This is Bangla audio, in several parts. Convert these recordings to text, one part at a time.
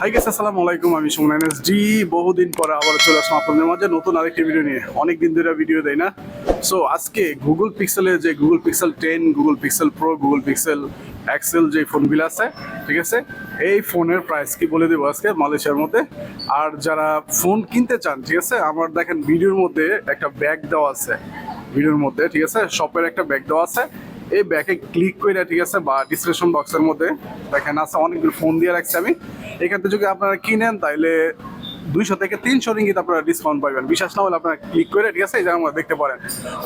হাই গেস আসসালামু আলাইকুম। আমি সুমন জি বহুদিন পরে আবার চলে আসলাম আপনাদের মাঝে নতুন আরেকটি ভিডিও নিয়ে। অনেক দিন ধরে ভিডিও দেয় না। সো আজকে গুগল পিক্সেলের যে Google Pixel ten Google Pixel Pro Google Pixel XL যে ফোনগুলো আছে, ঠিক আছে? এই ফোনের প্রাইস কি বলে দেবো আজকে মালয়েশিয়ার মধ্যে? আর যারা ফোন কিনতে চান, ঠিক আছে? আমার দেখেন ভিডিওর মধ্যে একটা ব্যাগ দেওয়া আছে। ভিডিওর মধ্যে, ঠিক আছে? শপের একটা ব্যাগ দেওয়া আছে। এই ব্যাকে ক্লিক করে ঠিক আছে, বা ডিসক্রিপশন বক্সের মধ্যে দেখেন আছে অনেকগুলো ফোন দিয়ে রাখছি আমি। এখান থেকে যদি আপনারা কিনেন তাহলে দুইশো থেকে তিনশো রিঙ্গিত আপনারা ডিসকাউন্ট পাবেন বিশ্বাস না হলে আপনারা ক্লিক করে ঠিক আছে, এই জায়গার দেখতে পারেন।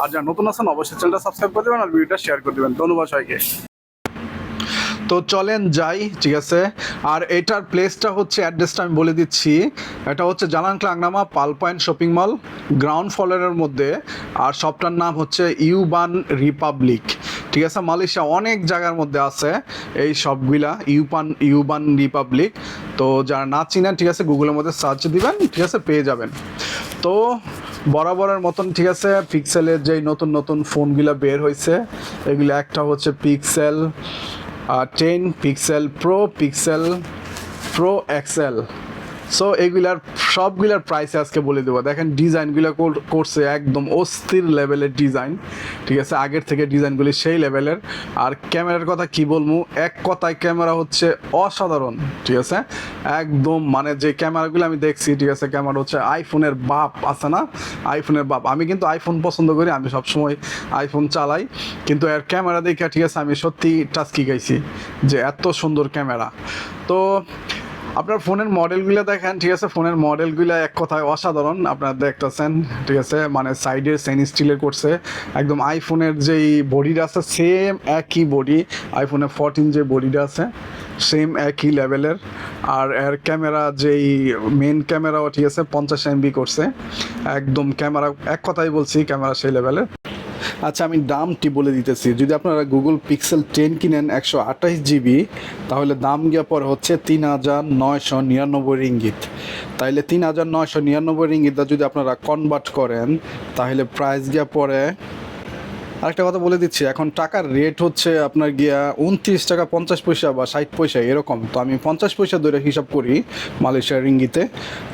আর যারা নতুন আছেন, অবশ্যই চ্যানেলটা সাবস্ক্রাইব করে দেবেন আর ভিডিওটা শেয়ার করে দেবেন। ধন্যবাদ সবাইকে। তো চলেন যাই, ঠিক আছে। আর এটার প্লেসটা হচ্ছে অ্যাড্রেসটা আমি বলে দিচ্ছি। এটা হচ্ছে Jalan Klang Lama Pearl Point shopping mall, ground ফ্লোরের মধ্যে। আর শপটার নাম হচ্ছে ইউবান রিপাবলিক। ঠিক আছে, মালয়েশিয়া অনেক জায়গার মধ্যে আছে, এই সবগুলা ইউপান, ইউবান রিপাবলিক। তো যারা না চিনেন, ঠিক আছে গুগলের মধ্যে সার্চ দিবেন, ঠিক আছে, পেয়ে যাবেন। তো বরাবরের মতন, ঠিক আছে পিক্সেলের যেই নতুন নতুন ফোনগুলো বের হয়েছে এগুলো একটা হচ্ছে Pixel ten Pixel Pro Pixel Pro XL so এগুলার সবগুলার প্রাইস আজকে বলে দেবো। দেখেন ডিজাইনগুলো করছে একদম অস্থির লেভেলের ডিজাইন ঠিক আছে? আগের থেকে ডিজাইনগুলি সেই লেভেলের আর ক্যামেরার কথা কি বলব? এক কথায় ক্যামেরা হচ্ছে অসাধারণ, ঠিক আছে? একদম মানে যে ক্যামেরাগুলো আমি দেখছি, ঠিক আছে? ক্যামেরা হচ্ছে আইফোনের বাপ আছে না? আইফোনের বাপ। আমি কিন্তু আইফোন পছন্দ করি, আমি সবসময় আইফোন চালাই। কিন্তু এর ক্যামেরা দেখে, ঠিক আছে? আমি সত্যি টাচকি গাইছি? যে এত সুন্দর ক্যামেরা তো আপনার ফোনের মডেলগুলো দেখেন, ঠিক আছে? ফোনের মডেলগুলো এক কথায় অসাধারণ। আপনারা দেখতেছেন, ঠিক আছে? মানে সাইডের সেন স্টিলের করছে। একদম আইফোনের যেই বডিটা আছে সেম একই বডি আইফোনের ফোরটিন যে বডিটা আছে সেম একই লেভেলের আর এর ক্যামেরা যেই মেন ক্যামেরাও ঠিক আছে? পঞ্চাশ এমবি করছে। একদম ক্যামেরা এক কথাই বলছি ক্যামেরা সেই লেভেলের আচ্ছা আমি দামটি বলে দিতেছি। যদি আপনারা গুগল পিক্সেল টেন কিনেন একশো আঠাশ জিবি, তাহলে দাম গিয়া পর হচ্ছে তিন হাজার নয়শো নিরানব্বই রিঙ্গিত। তাহলে তিন হাজার নয়শো নিরানব্বই রিঙ্গিতটা যদি আপনারা কনভার্ট করেন, তাহলে প্রাইস গিয়া পরে আরেকটা কথা বলে দিচ্ছি, এখন টাকার রেট হচ্ছে আপনার গিয়া উনত্রিশ টাকা পঞ্চাশ পয়সা বা ষাট পয়সা এরকম। তো আমি পঞ্চাশ পয়সা ধরে হিসাব করি মালয়েশিয়ার রিঙ্গিতে।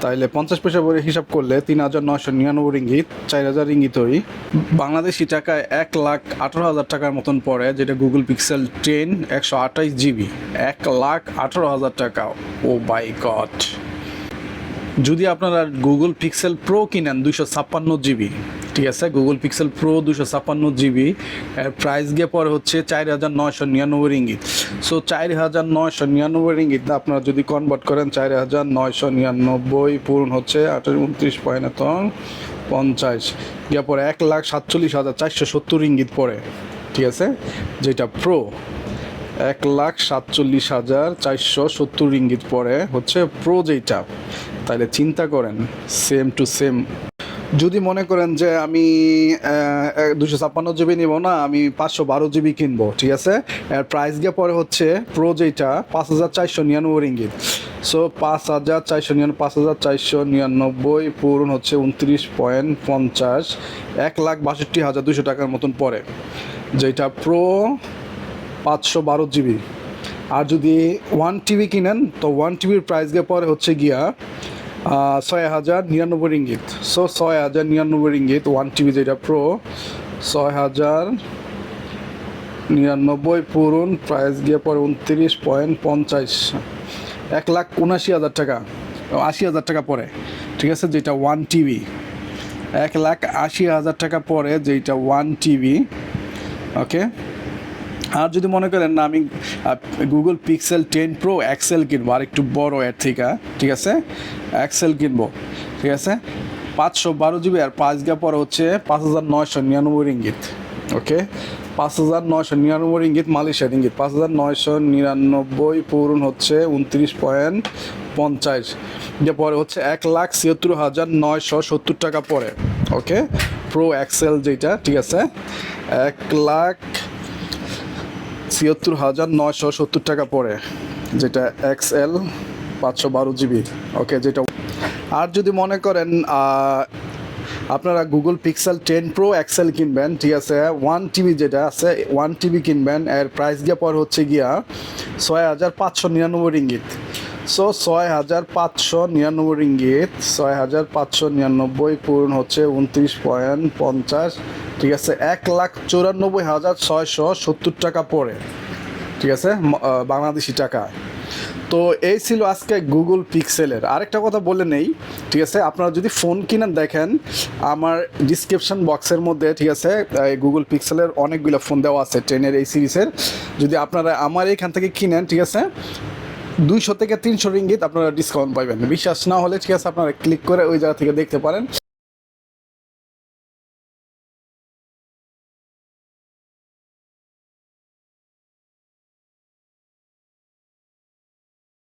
তাইলে পঞ্চাশ পয়সা ধরে হিসাব করলে তিন হাজার নয়শো নিরানব্বই রিঙ্গিত, চার হাজার রিঙ্গিত হই বাংলাদেশি টাকায় এক লাখ আঠারো হাজার টাকার মতন পড়ে, যেটা গুগল পিক্সেল টেন একশো আঠাইশ জিবি। এক লাখ আঠারো হাজার টাকা। Oh my God. যদি আপনারা গুগল পিক্সেল প্রো কিনেন দুশো ছাপ্পান্ন জিবি ঠিক আছে গুগল পিক্সেল প্রো দুশো ছাপ্পান্ন জিবি প্রাইস গিয়ে পরে হচ্ছে চার হাজার নয়শো নিরানব্বই রিঙ্গিত। সো চার হাজার নয়শো নিরানব্বই রিঙ্গিত আপনারা যদি কনভার্ট করেন, চার হাজার নয়শো নিরানব্বই পূরণ হচ্ছে আঠারো উনত্রিশ পয়েন্ট এত পঞ্চাশ। গিয়ে পরে এক লাখ সাতচল্লিশ হাজার চারশো সত্তর রিঙ্গিত পড়ে ঠিক আছে? যেটা প্রো এক লাখ সাতচল্লিশ হাজার চারশো সত্তর ইঙ্গিত পরে হচ্ছে প্রো যেইটা। তাহলে চিন্তা করেন সেম টু সেম যদি মনে করেন যে আমি দুশো ছাপ্পান্ন জিবি নিব না, আমি পাঁচশো বারো জিবি কিনবো, ঠিক আছে? এর প্রাইস গিয়ে পরে হচ্ছে প্রো যেটা পাঁচ হাজার চারশো নিরানব্বই রিঙ্গিত। সো পাঁচ হাজার চারশো নিরানব্বই পাঁচ হাজার চারশো নিরানব্বই পূরণ হচ্ছে উনত্রিশ পয়েন্ট পঞ্চাশ, এক লাখ বাষট্টি হাজার দুশো টাকার মতন পড়ে যেটা প্রো পাঁচশো বারো জিবি আর যদি ওয়ান টিভি কিনেন, তো ওয়ান টিভির প্রাইস গিয়ে পরে হচ্ছে গিয়া ছয় হাজার নিরানব্বই রিঙ্গিত। সো ছয় হাজার নিরানব্বই রিঙ্গিত ওয়ান টিভি যেটা প্রো ছয় হাজার নিরানব্বই পূরণ প্রাইস গিয়ে পরে উনত্রিশ পয়েন্ট পঞ্চাশ। এক লাখ উনাশি হাজার টাকা, আশি হাজার টাকা পরে ঠিক আছে? যেটা ওয়ান টিভি এক লাখ আশি হাজার টাকা পরে যেটা ওয়ান টিভি ওকে আর যদি মনে করেন না, আমি Google Pixel ten Pro XL কিনবো, আর একটু বড় এর থেকে, ঠিক আছে? এক্সেল কিনবো, ঠিক আছে? পাঁচশো বারো জিবি আর পাঁচ গা পরে হচ্ছে পাঁচ হাজার নয়শো নিরানব্বই রিঙ্গিত, ওকে? পাঁচ হাজার নয়শো নিরানব্বই রিঙ্গিত মালয়েশিয়া রিঙ্গিত, পাঁচ হাজার নয়শো নিরানব্বই পূরণ হচ্ছে উনত্রিশ পয়েন্ট পঞ্চাশ যে পরে হচ্ছে এক লাখ ছিয়াত্তর হাজার নয়শো সত্তর টাকা পরে, ওকে? প্রো এক্সেল যেটা ঠিক আছে? এক লাখ ছিয়াত্তর হাজার নয়শো সত্তর টাকা পড়ে, যেটা এক্স এল পাঁচশো বারো জিবি, ওকে, যেটা আর যদি মনে করেন আপনারা Google Pixel ten Pro XL কিনবেন, ঠিক আছে ওয়ান টিভি যেটা আছে ওয়ান টিভি কিনবেন, এর প্রাইস গিয়া পর হচ্ছে গিয়া ছয় হাজার পাঁচশো নিরানব্বই রিঙ্গিত। সো ছয় হাজার পাঁচশো নিরানব্বই রিঙ্গিত ছয় হাজার পাঁচশো নিরানব্বই পূরণ হচ্ছে উনত্রিশ পয়েন্ট পঞ্চাশ। ঠিক আছে, এক লাখ চুরানব্বই হাজার ছয়শো সত্তর টাকা পড়ে ঠিক আছে বাংলাদেশি টাকা। তো এই ছিল আজকে গুগল পিক্সেলের। আরেকটা কথা বলে নেই, ঠিক আছে, আপনারা যদি ফোন কিনেন, দেখেন, আমার ডিসক্রিপশন বক্সের মধ্যে, ঠিক আছে গুগল পিক্সেলের অনেকগুলো ফোন দেওয়া আছে, টেনের এই সিরিজের। যদি আপনারা আমার এইখান থেকে কিনেন, ঠিক আছে দুইশো থেকে তিনশো রিঙ্গিত আপনারা ডিসকাউন্ট পাবেন বিশ্বাস না হলে ঠিক আছে আপনারা ক্লিক করে ওই জায়গা থেকে দেখতে পারেন।